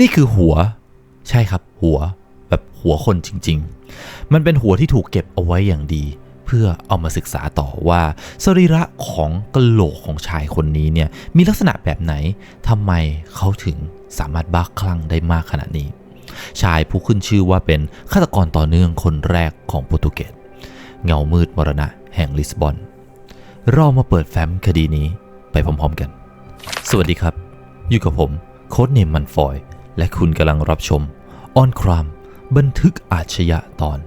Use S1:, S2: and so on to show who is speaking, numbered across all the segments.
S1: นี่คือหัว ใช่ครับหัว แบบหัวคนจริง ๆ มันเป็นหัวที่ถูกเก็บเอาไว้อย่างดี เพื่อเอามาศึกษาต่อว่าสรีระของกะโหลกของชายคนนี้เนี่ยมีลักษณะแบบไหนทำไมเขาถึงสามารถบ้าคลั่งได้มากขนาดนี้ ชายผู้ขึ้นชื่อว่าเป็นฆาตกรต่อเนื่องคนแรกของโปรตุเกสเงามืดมรณะแห่งลิสบอน เรามาเปิดแฟ้มคดีนี้ไปพร้อมๆกัน สวัสดีครับ อยู่กับผม โค้ดเนมมันฟอย และคุณกำลังรับชม ออนคราม บันทึกอาชญาตอน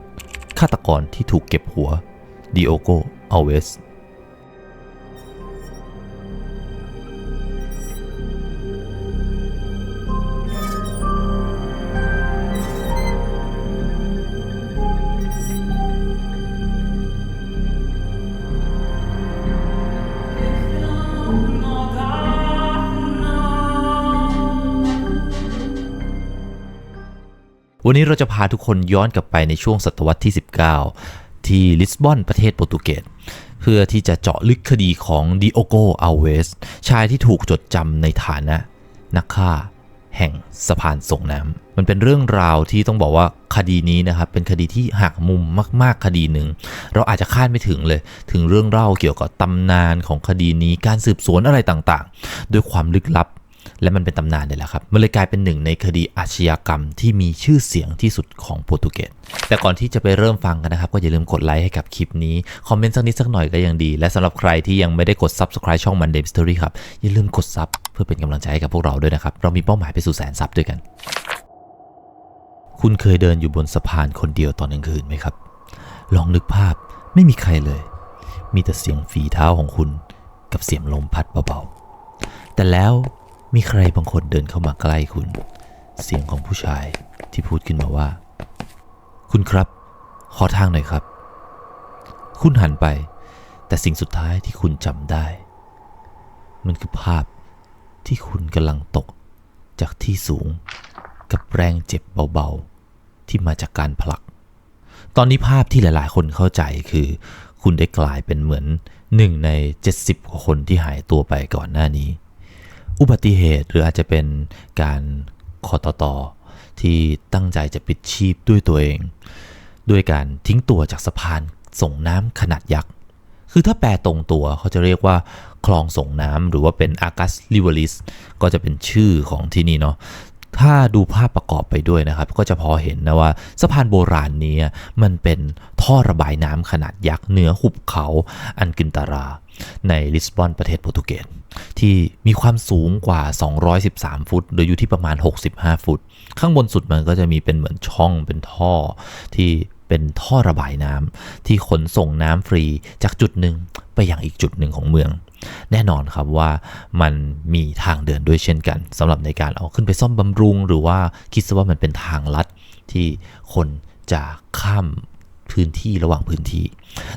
S1: ฆาตกรที่ถูกเก็บหัวดิโอโกอเวส วันนี้เราจะพาทุกคนย้อนกลับไปในช่วงศตวรรษที่ 19 ที่ลิสบอนประเทศโปรตุเกสเพื่อที่จะเจาะลึกคดีของดิโอโกอัลเวส ชายที่ถูกจดจำในฐานะนักฆ่าแห่งสะพานส่งน้ำมันเป็นเรื่องราวที่ต้องบอกว่าคดีนี้นะครับ เป็นคดีที่หักมุมมาก ๆ คดีหนึ่ง เราอาจจะคาดไม่ถึงเลย ถึงเรื่องเล่าเกี่ยวกับตำนานของคดีนี้การสืบสวนอะไรต่างๆ ด้วยความลึกลับ และมันเป็นตำนานเลยแหละครับ มันเลยกลายเป็นหนึ่งในคดีอาชญากรรมที่มีชื่อเสียงที่สุดของโปรตุเกส แต่ก่อนที่จะไปเริ่มฟังกันนะครับ ก็อย่าลืมกดไลค์ให้กับคลิปนี้ คอมเมนต์สักนิดสักหน่อยก็ยังดี และสำหรับใครที่ยังไม่ได้กด Subscribe ช่อง Monday Mystery ครับ อย่าลืมกดซับเพื่อเป็นกำลังใจให้กับพวกเราด้วยนะครับ เรามีเป้าหมายไปสู่แสนซับด้วยกัน คุณเคยเดินอยู่บนสะพานคนเดียวตอนกลางคืนไหมครับ ลองนึกภาพไม่มีใครเลย มีแต่เสียงฝีเท้าของคุณ กับเสียงลมพัดเบาๆ แต่แล้ว มีใครบางคนเดินเข้ามาใกล้คุณ เสียงของผู้ชายที่พูดขึ้นมาว่า คุณครับ ขอทางหน่อยครับ คุณหันไป แต่สิ่งสุดท้ายที่คุณจำได้ มันคือภาพที่คุณกำลังตกจากที่สูงกับแรงเจ็บเบาๆ ที่มาจากการผลัก ตอนนี้ภาพที่หลายๆ คนเข้าใจคือ คุณได้กลายเป็นเหมือนหนึ่งใน 70กว่าคนที่หายตัวไปก่อนหน้านี้ อุบัติเหตุหรืออาจจะเป็นการคอตตอที่ตั้งใจจะปิดชีพด้วยตัวเอง ด้วยการทิ้งตัวจากสะพานส่งน้ำขนาดยักษ์ คือถ้าแปลตรงตัวเขาจะเรียกว่าคลองส่งน้ำหรือว่าเป็นอากัสลิเวลิสก็จะเป็นชื่อของที่นี่เนาะถ้าดูภาพประกอบไปด้วยนะครับ ก็จะพอเห็นนะว่าสะพานโบราณนี้มันเป็นท่อระบายน้ำขนาดยักษ์เหนือหุบเขาอันกินตารา ในลิสบอนประเทศโปรตุเกสที่มีความสูงกว่า 213 ฟุต โดยอยู่ที่ประมาณ 65 ฟุต ข้างบนสุดมันก็จะมีเป็นเหมือนช่องเป็นท่อที่เป็นท่อระบายน้ำที่ขนส่งน้ำฟรีจากจุดหนึ่งไปยังอีกจุดหนึ่งของเมือง แน่นอนครับว่ามันมีทางเดินด้วยเช่นกันสำหรับในการเอาขึ้นไปซ่อมบำรุง หรือว่าคิดซะว่ามันเป็นทางลัดที่คนจะข้ามพื้นที่ระหว่างพื้นที่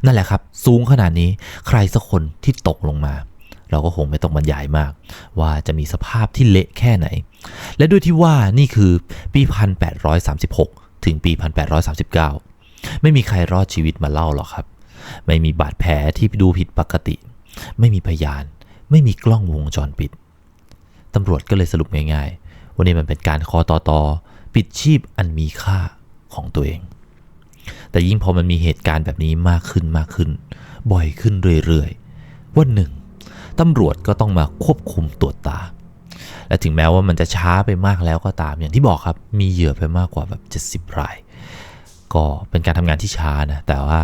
S1: นั่นแหละครับ สูงขนาดนี้ใครสักคนที่ตกลงมา เราก็คงไม่ต้องบรรยายมาก ว่าจะมีสภาพที่เละแค่ไหน และด้วยที่ว่านี่คือปี 1836 ถึงปี 1839 ไม่มีใครรอดชีวิตมาเล่าหรอกครับ ไม่มีบาดแผลที่ดูผิดปกติ ไม่มีพยาน ไม่มีกล้องวงจรปิดตำรวจก็เลยสรุปง่ายๆ วันนี้มันเป็นการคอตอตอปิดชีพอันมีค่าของตัวเอง แต่ยิ่งพอมันมีเหตุการณ์แบบนี้มากขึ้นมากขึ้น บ่อยขึ้นเรื่อยๆวันหนึ่งตำรวจก็ต้องมาควบคุมตรวจตา และถึงแม้ว่ามันจะช้าไปมากแล้วก็ตามอย่างที่บอกครับมีเหยื่อไปมากกว่าแบบ 70 ราย ก็เป็นการทำงานที่ช้านะแต่ว่า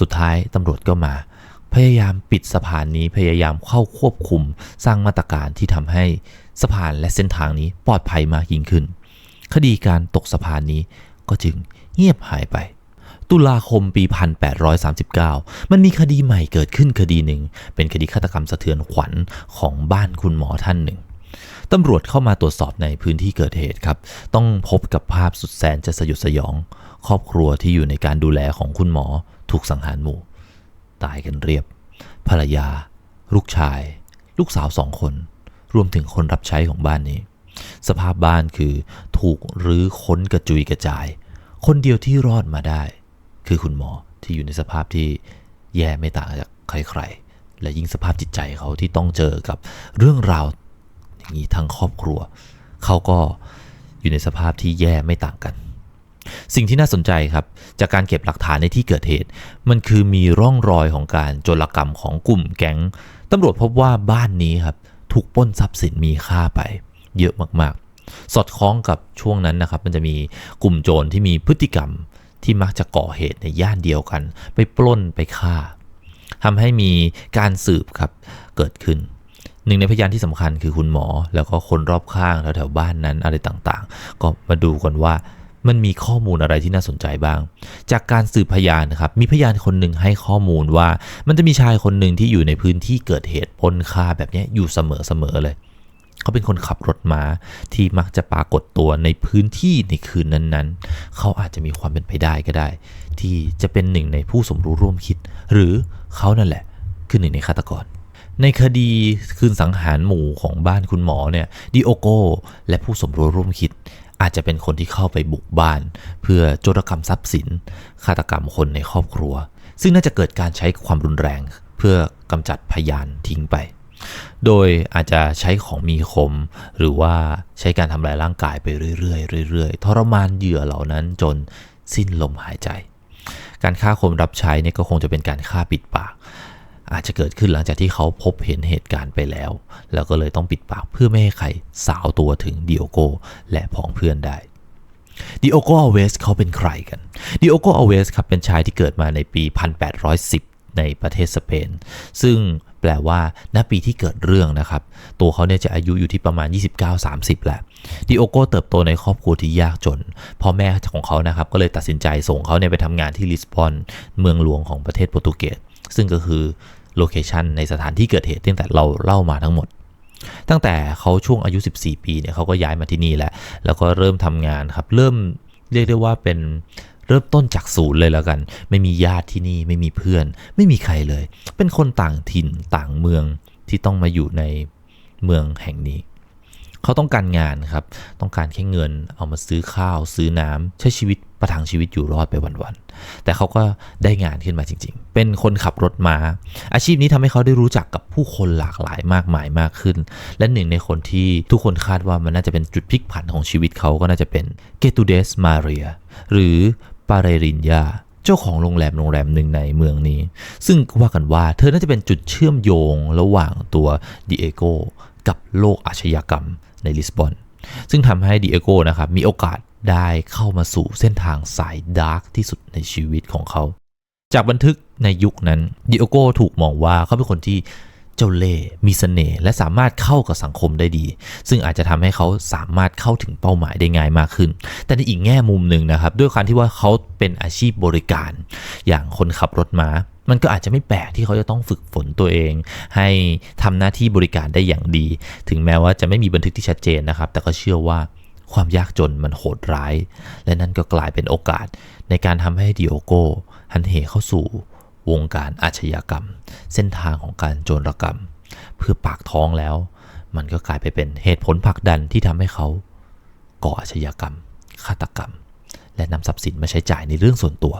S1: สุดท้ายตำรวจก็มา พยายามปิดสะพานนี้พยายามเข้าควบคุมสร้างมาตรการที่ทำให้สะพานและเส้นทางนี้ปลอดภัยมากยิ่งขึ้น คดีการตกสะพานนี้ ก็จึงเงียบหายไป ตุลาคมปี 1839 มันมีคดีใหม่เกิดขึ้นคดีหนึ่ง เป็นคดีฆาตกรรมสะเทือนขวัญของบ้านคุณหมอท่านหนึ่งตำรวจเข้ามาตรวจสอบในพื้นที่เกิดเหตุครับ ต้องพบกับภาพสุดแสนจะสยดสยอง ครอบครัวที่อยู่ในการดูแลของคุณหมอถูกสังหารหมู่ ตายกันเรียบ ภรรยา ลูกชาย ลูกสาวสองคน รวมถึงคนรับใช้ของบ้านนี้ สภาพบ้านคือถูกรื้อค้นกระจุยกระจาย คนเดียวที่รอดมาได้ คือคุณหมอที่อยู่ในสภาพที่แย่ไม่ต่างจากใครๆ และยิ่งสภาพจิตใจเขาที่ต้องเจอกับเรื่องราวอย่างนี้ทั้งครอบครัว เขาก็อยู่ในสภาพที่แย่ไม่ต่างกัน สิ่งที่น่าสนใจครับ จากการเก็บหลักฐานในที่เกิดเหตุ มันคือมีร่องรอยของการโจรกรรมของกลุ่มแก๊งตำรวจพบว่าบ้านนี้ครับถูกป้นทรัพย์สินมีค่าไป เยอะมากๆ สอดคล้องกับช่วงนั้นนะครับมันจะมีกลุ่มโจรที่มีพฤติกรรมที่มักจะก่อเหตุในย่านเดียวกัน ไปปล้นไปฆ่าทำให้มีการสืบครับเกิดขึ้นหนึ่งในพยานที่สำคัญคือคุณหมอ แล้วก็คนรอบข้างแถวๆบ้านนั้นอะไรต่างๆ ก็มาดูกันว่ามันมีข้อมูลอะไรที่น่าสนใจบ้าง จากการสืบพยานนะครับมีพยานคนหนึ่งให้ข้อมูลว่า มันจะมีชายคนหนึ่งที่อยู่ในพื้นที่เกิดเหตุปล้นฆ่าแบบนี้อยู่เสมอๆเลย เขาเป็นคนขับรถม้าที่มักจะปรากฏตัวในพื้นที่ในคืนนั้นๆ เขาอาจจะมีความเป็นไปได้ก็ได้ ที่จะเป็นหนึ่งในผู้สมรู้ร่วมคิด หรือเขานั่นแหละ คือหนึ่งในฆาตกร ในคดีคืนสังหารหมู่ของบ้านคุณหมอเนี่ยดิโอโกและผู้สมรู้ร่วมคิด อาจจะเป็นคนที่เข้าไปบุกบ้าน เพื่อโจรกรรมทรัพย์สินฆาตกรรมคนในครอบครัว ซึ่งน่าจะเกิดการใช้ความรุนแรง เพื่อกำจัดพยานทิ้งไป โดยอาจจะใช้ของมีคม หรือว่าใช้การทำลายร่างกายไปเรื่อยๆเรื่อยๆทรมานเหยื่อเหล่านั้นจนสิ้นลมหายใจ การฆ่าคนรับใช้เนี่ยก็คงจะเป็นการฆ่าปิดปาก อาจจะเกิดขึ้นหลังจากที่เขาพบเห็นเหตุการณ์ไปแล้ว แล้วก็เลยต้องปิดปากเพื่อไม่ให้ใครสาวตัวถึงดิโอโกและผองเพื่อนได้ดิโอโกอเวสเขาเป็นใครกันดิโอโกอเวสครับเป็นชายที่เกิดมาในปี 1810 ในประเทศสเปน ซึ่งแปลว่าณปีที่เกิดเรื่องนะครับ ตัวเขาเนี่ยจะอายุอยู่ที่ประมาณ 29-30 แหละดิโอโกเติบโตในครอบครัวที่ยากจน พ่อแม่ของเขานะครับ ก็เลยตัดสินใจส่งเขาเนี่ยไปทำงานที่ลิสบอน เมืองหลวงของประเทศโปรตุเกส ซึ่งก็คือโลเคชันในสถานที่เกิดเหตุตั้งแต่เราเล่ามาทั้งหมดตั้งแต่เขาช่วงอายุ 14 ปีเนี่ยเขาก็ย้ายมาที่นี่แหละ แล้วก็เริ่มทำงานครับ เริ่มเรียกได้ว่าเป็น เริ่มต้นจากศูนย์เลยแล้วกัน ไม่มีญาติที่นี่ไม่มีเพื่อน ไม่มีใครเลย เป็นคนต่างถิ่นต่างเมืองที่ต้องมาอยู่ในเมืองแห่งนี้ เขาต้องการงานครับ ต้องการแค่เงินเอามาซื้อข้าว ซื้อน้ำใช้ชีวิตประทังชีวิตอยู่รอดไปวันๆ แต่เขาก็ได้งานขึ้นมาจริงๆ เป็นคนขับรถมา้า อาชีพนี้ทำให้เขาได้รู้จักกับผู้คนหลากหลายมากมายมากขึ้น และหนึ่งในคนที่ทุกคนคาดว่ามันน่าจะเป็นจุดพลิกผันของชีวิตเขาก็น่าจะเป็นเกตูเดสมาเรีย หรือ ปาเรรินยาเจ้าของโรงแรมโรงแรมหนึ่งในเมืองนี้ ซึ่งว่ากันว่าเธอน่าจะเป็นจุดเชื่อมโยงระหว่างตัวดิเอโกกับโลกอาชญากรรมในลิสบอน ซึ่งทำให้ดิเอโกนะครับมีโอกาสได้เข้ามาสู่เส้นทางสายดาร์กที่สุดในชีวิตของเขา จากบันทึกในยุคนั้นดิโอโกถูกมองว่าเขาเป็นคนที่ เจ้าเล่ห์มีเสน่ห์และสามารถเข้ากับสังคมได้ดี ซึ่งอาจจะทำให้เขาสามารถเข้าถึงเป้าหมายได้ง่ายมากขึ้น แต่ในอีกแง่มุมหนึ่งนะครับ ด้วยการที่ว่าเขาเป็นอาชีพบริการ อย่างคนขับรถม้ามันก็อาจจะไม่แปลกที่เขาจะต้องฝึกฝนตัวเอง ให้ทำหน้าที่บริการได้อย่างดี ถึงแม้ว่าจะไม่มีบันทึกที่ชัดเจนนะครับ แต่ก็เชื่อว่าความยากจนมันโหดร้าย และนั่นก็กลายเป็นโอกาสในการทำให้ดิโอโกหันเหเข้าสู่ วงการอาชญากรรม เส้นทางของการโจรกรรม เพื่อปากท้องแล้ว มันก็กลายไปเป็นเหตุผลผลักดันที่ทำให้เขาก่ออาชญากรรมฆาตกรรม และนำทรัพย์สินมาใช้จ่ายในเรื่องส่วนตัว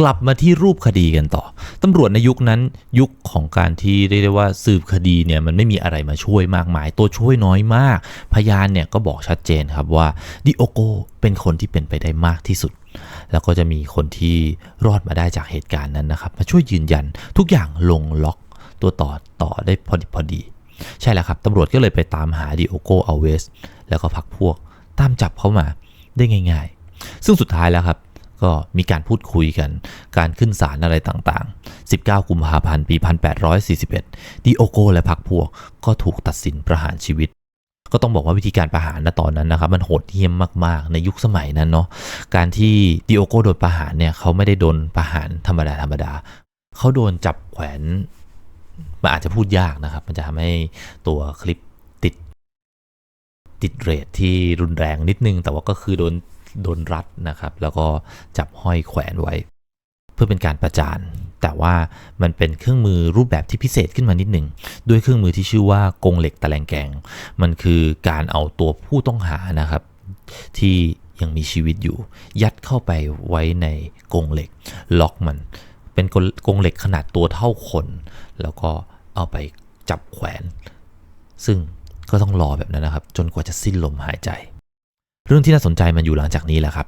S1: กลับมาที่รูปคดีกันต่อตำรวจในยุคนั้นยุคของการที่เรียกได้ว่าสืบคดีเนี่ยมันไม่มีอะไรมาช่วยมากมาย ตัวช่วยน้อยมาก พยานเนี่ยก็บอกชัดเจนครับว่าดิโอโกเป็นคนที่เป็นไปได้มากที่สุด แล้วก็จะมีคนที่รอดมาได้จากเหตุการณ์นั้นนะครับ มาช่วยยืนยันทุกอย่างลงล็อกตัวต่อต่อได้พอดีพอดี ใช่แล้วครับตำรวจก็เลยไปตามหาดิโอโกอเวสแล้วก็พักพวกตามจับเขามาได้ง่าย ๆ ซึ่งสุดท้ายแล้วครับก็มีการพูดคุยกัน การขึ้นศาลอะไรต่างๆ 19 กุมภาพันธ์ ปี 1841 ดิโอโกและพักพวกก็ถูกตัดสินประหารชีวิต ก็ต้องบอกว่าวิธีการประหารณตอนนั้นนะครับ มันโหดเหี้ยมมากๆ ในยุคสมัยนั้นเนาะการที่ดิโอโกโดนประหารเนี่ยเขาไม่ได้โดนประหารธรรมดาธรรมดาเขาโดนจับแขวนมันอาจจะพูดยากนะครับ มันจะทำให้ตัวคลิปติด ติดเรทที่รุนแรงนิดนึง แต่ว่าก็คือโดนโดนรัดนะครับ แล้วก็จับห้อยแขวนไว้ เพื่อเป็นการประจาน แต่ว่ามันเป็นเครื่องมือรูปแบบที่พิเศษขึ้นมานิดหนึ่งด้วยเครื่องมือที่ชื่อว่ากงเหล็กตะแลงแกง มันคือการเอาตัวผู้ต้องหานะครับ ที่ยังมีชีวิตอยู่ ยัดเข้าไปไว้ในกงเหล็ก ล็อกมัน เป็นกงเหล็กขนาดตัวเท่าคน แล้วก็เอาไปจับแขวน ซึ่งก็ต้องรอแบบนั้นนะครับ จนกว่าจะสิ้นลมหายใจ เรื่องที่น่าสนใจมันอยู่หลังจากนี้แหละครับ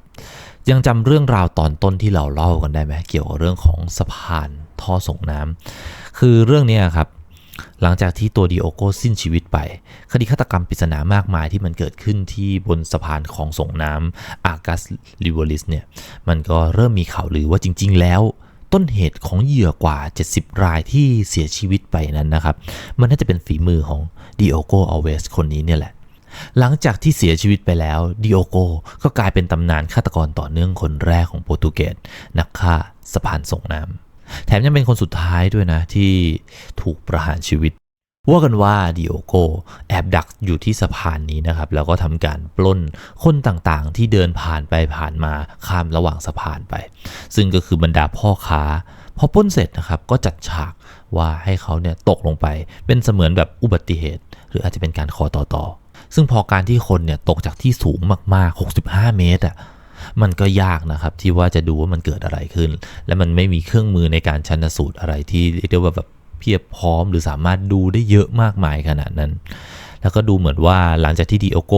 S1: ยังจำเรื่องราวตอนต้นที่เราเล่ากันได้ไหมเกี่ยวกับเรื่องของสะพานท่อส่งน้ำคือเรื่องนี้ครับ หลังจากที่ตัวดิโอโกสิ้นชีวิตไป คดีฆาตกรรมปริศนามากมายที่มันเกิดขึ้นที่บนสะพานของส่งน้ำอากัสลิเวอริสเนี่ยมันก็เริ่มมีข่าวลือว่าจริง ๆ แล้วต้นเหตุของเหยื่อกว่า 70 รายที่เสียชีวิตไปนั้นนะครับ มันน่าจะเป็นฝีมือของดิโอโกอเวสคนนี้เนี่ยแหละ หลังจากที่เสียชีวิตไปแล้วดิโอโกก็กลายเป็นตำนานฆาตกรต่อเนื่องคนแรกของโปรตุเกสนักฆ่าสะพานส่งน้ำแถมยังเป็นคนสุดท้ายด้วยนะที่ถูกประหารชีวิต ว่ากันว่าดิโอโกแอบดักอยู่ที่สะพานนี้นะครับ แล้วก็ทำการปล้นคนต่างๆ ที่เดินผ่านไปผ่านมาข้ามระหว่างสะพานไป ซึ่งก็คือบรรดาพ่อค้าพอปล้นเสร็จนะครับก็จัดฉากว่าให้เขาเนี่ยตกลงไปเป็นเสมือนแบบอุบัติเหตุ หรืออาจจะเป็นการคอต่อต่อ ซึ่งพอการที่คนเนี่ยตกจากที่สูงมากๆ 65 เมตรอะมันก็ยากนะครับที่ว่าจะดูว่ามันเกิดอะไรขึ้น และมันไม่มีเครื่องมือในการชันสูตรอะไรที่เรียกว่าแบบเพียบพร้อม หรือสามารถดูได้เยอะมากมายขนาดนั้น แล้วก็ดูเหมือนว่าหลังจากที่ดิโอโก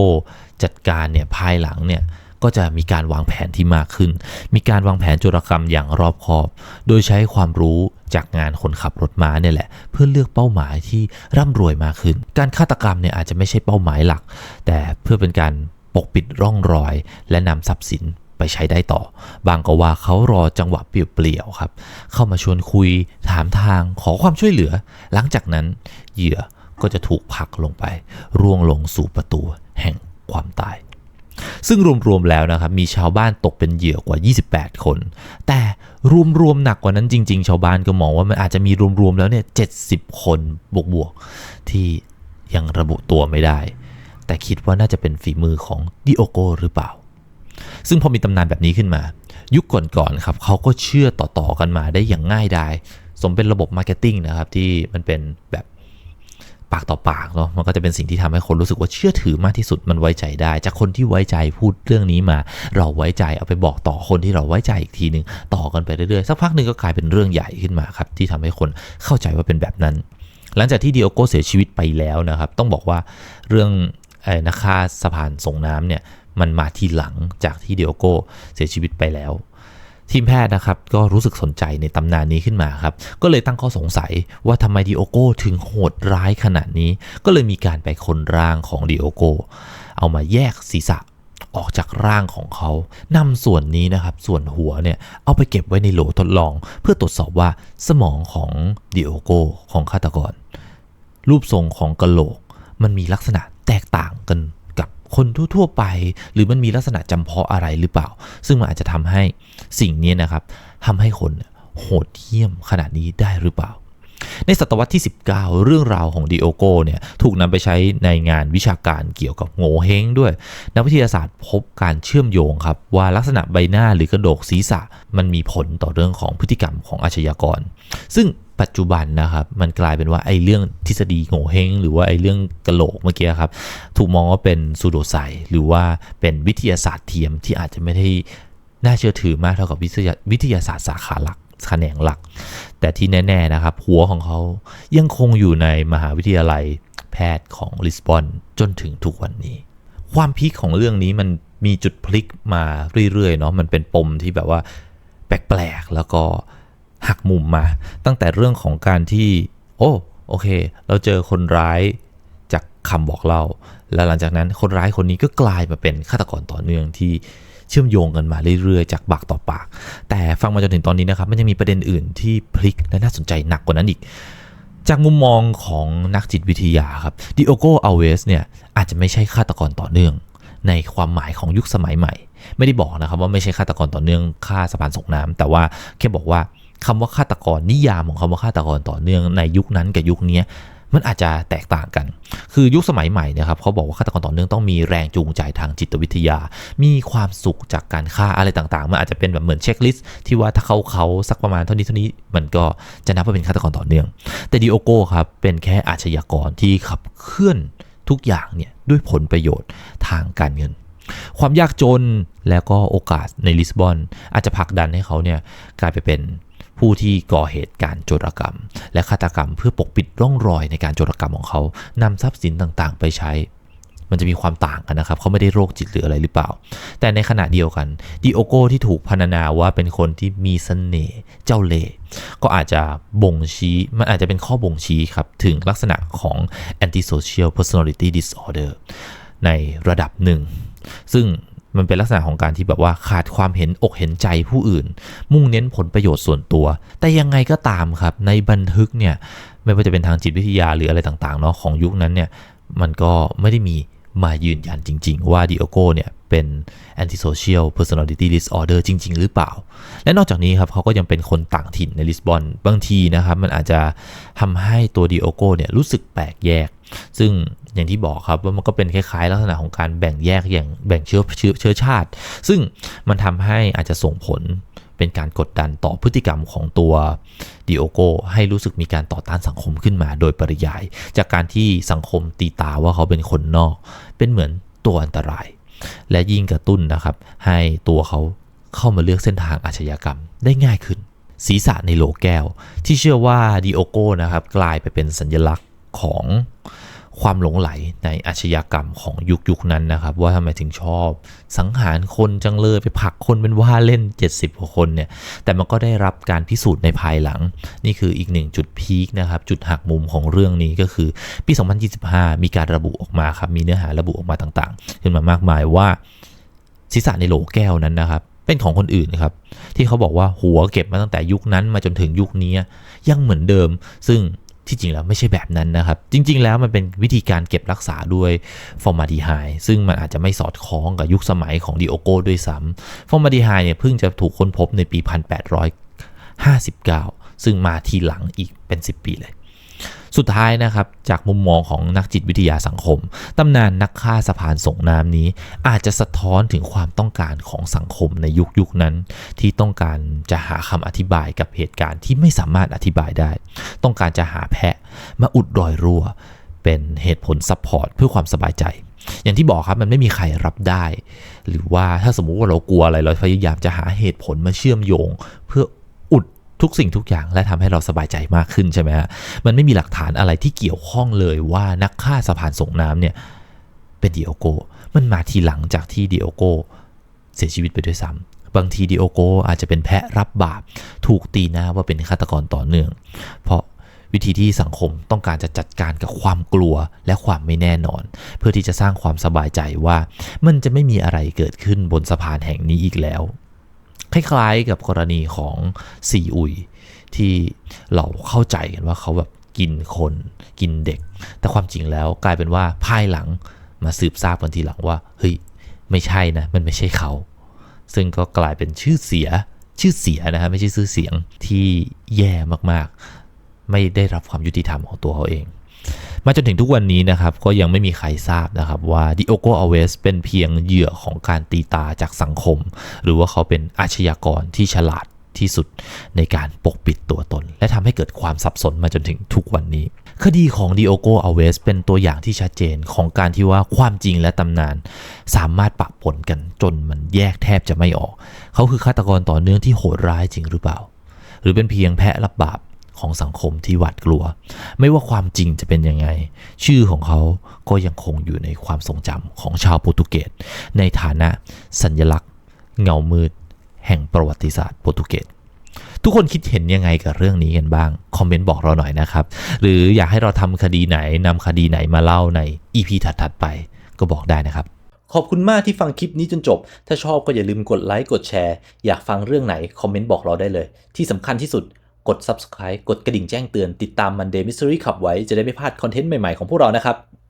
S1: จัดการเนี่ยภายหลังเนี่ย ก็จะมีการวางแผนที่มากขึ้น มีการวางแผนโจรกรรมอย่างรอบคอบ โดยใช้ความรู้จากงานคนขับรถม้าเนี่ยแหละ เพื่อเลือกเป้าหมายที่ร่ำรวยมากขึ้น การฆาตกรรมเนี่ยอาจจะไม่ใช่เป้าหมายหลัก แต่เพื่อเป็นการปกปิดร่องรอย และนำทรัพย์สินไปใช้ได้ต่อ บางก็ว่าเขารอจังหวะเปลี่ยวๆครับ เข้ามาชวนคุย ถามทาง ขอความช่วยเหลือ หลังจากนั้นเหยื่อก็จะถูกผลักลงไป ร่วงลงสู่ประตูแห่งความตาย ซึ่งรวมๆแล้วนะครับมีชาวบ้านตกเป็นเหยื่อกว่า 28 คน แต่รวมๆหนักกว่านั้นจริง ๆ ชาวบ้านก็มองว่ามันอาจจะมีรวมๆแล้วเนี่ย70 คนบวกๆที่ยังระบุตัวไม่ได้ แต่คิดว่าน่าจะเป็นฝีมือของดิโอโกหรือเปล่า ซึ่งพอมีตำนานแบบนี้ขึ้นมา ยุคก่อนๆครับเขาก็เชื่อต่อๆกันมาได้อย่างง่ายดายสมเป็นระบบมาร์เก็ตติ้งนะครับที่มันเป็นแบบ ปากต่อปากเนาะมันก็จะเป็นสิ่งที่ทำให้คนรู้สึกว่าเชื่อถือมากที่สุดมันไว้ใจได้ จากคนที่ไว้ใจพูดเรื่องนี้มา เราไว้ใจเอาไปบอกต่อคนที่เราไว้ใจอีกทีหนึ่งต่อกันไปเรื่อยๆสักพักหนึ่งก็กลายเป็นเรื่องใหญ่ขึ้นมาครับที่ทำให้คนเข้าใจว่าเป็นแบบนั้น หลังจากที่ดิโอโกเสียชีวิตไปแล้วนะครับ ต้องบอกว่าเรื่องนักฆ่าสะพานส่งน้ำเนี่ยมันมาทีหลังจากที่เดิโอโกเสียชีวิตไปแล้ว ทีมแพทย์นะครับก็รู้สึกสนใจในตำนานนี้ขึ้นมาครับก็เลยตั้งข้อสงสัยว่าทำไมดิโอโกถึงโหดร้ายขนาดนี้ ก็เลยมีการไปคนร่างของดิโอโกเอามาแยกศีรษะออกจากร่างของเขานำส่วนนี้นะครับ ส่วนหัวเนี่ย เอาไปเก็บไว้ในโหลทดลอง เพื่อตรวจสอบว่าสมองของดิโอโกของฆาตกร รูปทรงของกะโหลก มันมีลักษณะแตกต่างกัน คนทั่วๆไป หรือมันมีลักษณะจำเพาะอะไรหรือเปล่า ซึ่งมันอาจจะทำให้สิ่งนี้นะครับทำให้คนโหดเหี้ยมขนาดนี้ได้หรือเปล่า ในศตวรรษที่ 19 เรื่องราวของดิโอโกเนี่ยถูกนำไปใช้ในงานวิชาการเกี่ยวกับโง่เฮงด้วย นักวิทยาศาสตร์พบการเชื่อมโยงครับ ว่าลักษณะใบหน้าหรือกระโดกศีรษะมันมีผลต่อเรื่องของพฤติกรรมของอาชญากร ซึ่ง ปัจจุบันนะครับ มันกลายเป็นว่าไอ้เรื่องทฤษฎีโง่เฮงหรือว่าไอ้เรื่องกระโหลกเมื่อกี้ครับ ถูกมองว่าเป็นซูโดไซหรือว่าเป็นวิทยาศาสตร์เทียมที่อาจจะไม่ได้น่าเชื่อถือมากเท่ากับวิทยาวิทยาศาสตร์สาขาหลักแขนงหลัก แต่ที่แน่ ๆนะครับ หัวของเขายังคงอยู่ในมหาวิทยาลัยแพทย์ของลิสบอนจนถึงทุกวันนี้ ความพีคของเรื่องนี้มันมีจุดพลิกมาเรื่อยๆเนาะมันเป็นปมที่แบบว่าแปลกๆแล้วก็ หักมุมมา ตั้งแต่เรื่องของการที่ โอ้โอเค เราเจอคนร้ายจากคำบอกเล่า แล้วหลังจากนั้นคนร้ายคนนี้ก็กลายมาเป็นฆาตกรต่อเนื่องที่เชื่อมโยงกันมาเรื่อยๆ จากปากต่อปาก แต่ฟังมาจนถึงตอนนี้นะครับ มันยังมีประเด็นอื่นที่พลิกและน่าสนใจหนักกว่านั้นอีก จากมุมมองของนักจิตวิทยาครับ ดิโอโกอเวสเนี่ยอาจจะไม่ใช่ฆาตกรต่อเนื่อง ในความหมายของยุคสมัยใหม่ ไม่ได้บอกนะครับว่าไม่ใช่ฆาตกรต่อเนื่องฆ่าสะพานส่งน้ำแต่ว่าแค่บอกว่า คำว่าฆาตกรนิยามของคำว่าฆาตกรต่อเนื่องในยุคนั้นกับยุคนี้มันอาจจะแตกต่างกัน คือยุคสมัยใหม่นะครับเขาบอกว่าฆาตกรต่อเนื่องต้องมีแรงจูงใจทางจิตวิทยา มีความสุขจากการฆ่าอะไรต่างๆ มันอาจจะเป็นแบบเหมือนเช็คลิสต์ที่ว่าถ้าเขาเขาสักประมาณเท่านี้เท่านี้มันก็จะนับว่าเป็นฆาตกรต่อเนื่อง แต่ดิโอโก้ครับเป็นแค่อาชญากรที่ขับเคลื่อนทุกอย่างเนี่ยด้วยผลประโยชน์ทางการเงิน ความยากจนแล้วก็โอกาสในลิสบอนอาจจะผลักดันให้เขาเนี่ยกลายไปเป็น ผู้ที่ก่อเหตุการโจรกรรม และฆาตกรรมเพื่อปกปิดร่องรอยในการโจรกรรมของเขานำทรัพย์สินต่างๆ ไปใช้ มันจะมีความต่างกันนะครับ เขาไม่ได้โรคจิตหรืออะไรหรือเปล่า แต่ในขณะเดียวกันดิโอโกที่ถูกพรรณนาว่าเป็นคนที่มีเสน่ห์เจ้าเล่ห์ก็อาจจะบ่งชี้มันอาจจะเป็นข้อบ่งชี้ครับถึงลักษณะของ antisocial personality disorder ในระดับหนึ่ง ซึ่ง มันเป็นลักษณะของการที่แบบว่าขาดความเห็นอกเห็นใจผู้อื่น มุ่งเน้นผลประโยชน์ส่วนตัว แต่ยังไงก็ตามครับในบันทึกเนี่ยไม่ว่าจะเป็นทางจิตวิทยาหรืออะไรต่างๆเนาะของยุคนั้นเนี่ยมันก็ไม่ได้มีมายืนยันจริง ๆ ว่าดิโอโกเนี่ยเป็น antisocial personality disorder จริง ๆ หรือเปล่า และนอกจากนี้ครับเขาก็ยังเป็นคนต่างถิ่นในลิสบอนบางทีนะครับมันอาจจะทำให้ตัวดิโอโกเนี่ยรู้สึกแปลกแยก ซึ่ง อย่างที่บอกครับว่ามันก็เป็นคล้ายๆ ลักษณะของการแบ่งแยกอย่างแบ่งเชื้อเชื้อเชื้อชาติ ซึ่งมันทำให้อาจจะส่งผลเป็นการกดดันต่อพฤติกรรมของตัวดิโอโกให้รู้สึกมีการต่อต้านสังคมขึ้นมาโดยปริยาย จากการที่สังคมตีตาว่าเขาเป็นคนนอก เป็นเหมือนตัวอันตราย และยิ่งกระตุ้นนะครับ ให้ตัวเขาเข้ามาเลือกเส้นทางอาชญากรรมได้ง่ายขึ้น ศีรษะในโหลแก้ว ที่เชื่อว่าดิโอโกนะครับกลายไปเป็นสัญลักษณ์ของ ความหลงไหลในอาชญากรรมของยุคยุคนั้นนะครับ ว่าทำไมถึงชอบ สังหารคนจังเลยไปผลักคนเป็นว่าเล่น 70กว่าคนเนี่ยแต่มันก็ได้รับการพิสูจน์ในภายหลัง นี่คืออีกหนึ่งจุดพีคนะครับ จุดหักมุมของเรื่องนี้ก็คือปี 2025 มีการระบุออกมาครับมีเนื้อหาระบุออกมาต่างๆ ขึ้นมามากมายว่าศีรษะในโหลแก้วนั้นนะครับเป็นของคนอื่นนะครับที่เขาบอกว่าหัวเก็บมาตั้งแต่ยุคนั้นมาจนถึงยุคนี้ยังเหมือนเดิม ซึ่ง ที่จริงแล้วไม่ใช่แบบนั้นนะครับ จริง ๆ แล้วมันเป็นวิธีการเก็บรักษาด้วยฟอร์มาดีไฮซึ่งมันอาจจะไม่สอดคล้องกับยุคสมัยของดิโอโกด้วยซ้ำฟอร์มาดีไฮเนี่ยเพิ่งจะถูกค้นพบในปี 1859 ซึ่งมาทีหลังอีกเป็น 10 ปีเลย สุดท้ายนะครับจากมุมมองของนักจิตวิทยาสังคม ตำนานนักฆ่าสะพานส่งน้ำนี้ อาจจะสะท้อนถึงความต้องการของสังคมในยุคยุคนั้น ที่ต้องการจะหาคำอธิบายกับเหตุการณ์ที่ไม่สามารถอธิบายได้ ต้องการจะหาแพะมาอุดรอยรั่ว เป็นเหตุผลซัพพอร์ตเพื่อความสบายใจอย่างที่บอกครับมันไม่มีใครรับได้ หรือว่าถ้าสมมุติว่าเรากลัวอะไรเราพยายามจะหาเหตุผลมาเชื่อมโยง เพื่อ ทุกสิ่งทุกอย่างและทำให้เราสบายใจมากขึ้นใช่ไหมฮะมันไม่มีหลักฐานอะไรที่เกี่ยวข้องเลยว่านักฆ่าสะพานส่งน้ำเนี่ยเป็นดิโอโก มันมาทีหลังจากที่ดิโอโกเสียชีวิตไปด้วยซ้ำบางทีดิโอโกอาจจะเป็นแพะรับบาป ถูกตีหน้าว่าเป็นฆาตกรต่อเนื่อง เพราะวิธีที่สังคมต้องการจะจัดการกับความกลัวและความไม่แน่นอน เพื่อที่จะสร้างความสบายใจว่ามันจะไม่มีอะไรเกิดขึ้นบนสะพานแห่งนี้อีกแล้ว คล้ายๆ กับกรณีของซีอุยที่เราเข้าใจกันว่าเขาแบบกินคนกินเด็ก แต่ความจริงแล้วกลายเป็นว่าภายหลังมาสืบทราบกันทีหลังว่าเฮ้ยไม่ใช่นะ มันไม่ใช่เขา ซึ่งก็กลายเป็นชื่อเสียชื่อเสียนะฮะไม่ใช่ชื่อเสียงที่แย่มากๆ ไม่ได้รับความยุติธรรมของตัวเขาเอง มาจนถึงทุกวันนี้นะครับก็ยังไม่มีใครทราบนะครับว่าดิโอโกอเวสเป็นเพียงเหยื่อของการตีตาจากสังคม หรือว่าเขาเป็นอาชญากรที่ฉลาดที่สุดในการปกปิดตัวตน และทำให้เกิดความสับสนมาจนถึงทุกวันนี้ คดีของดิโอโกอเวสเป็นตัวอย่างที่ชัดเจนของการที่ว่าความจริงและตำนาน สามารถปะปนกันจนมันแยกแทบจะไม่ออก เขาคือฆาตกรต่อเนื่องที่โหดร้ายจริงหรือเปล่า หรือเป็นเพียงแพะรับบาป ของสังคมที่หวาดกลัว ไม่ว่าความจริงจะเป็นยังไง ชื่อของเขาก็ยังคงอยู่ในความทรงจำของชาวโปรตุเกสในฐานะสัญลักษณ์ เงามืด แห่งประวัติศาสตร์โปรตุเกสทุกคนคิดเห็นยังไงกับเรื่องนี้กันบ้าง คอมเมนต์บอกเราหน่อยนะครับ หรืออยากให้เราทำคดีไหนนำคดีไหนมาเล่าใน EP ถัดๆไปก็บอกได้นะครับ
S2: ขอบคุณมากที่ฟังคลิปนี้จนจบ ถ้าชอบก็อย่าลืมกดไลค์กดแชร์ อยากฟังเรื่องไหน คอมเมนต์บอกเราได้เลย ที่สำคัญที่สุด กด Subscribe กดกระดิ่งแจ้งเตือนติดตาม Monday Mystery Club ไว้จะได้ไม่พลาดคอนเทนต์ใหม่ ๆ ของพวกเรานะครับ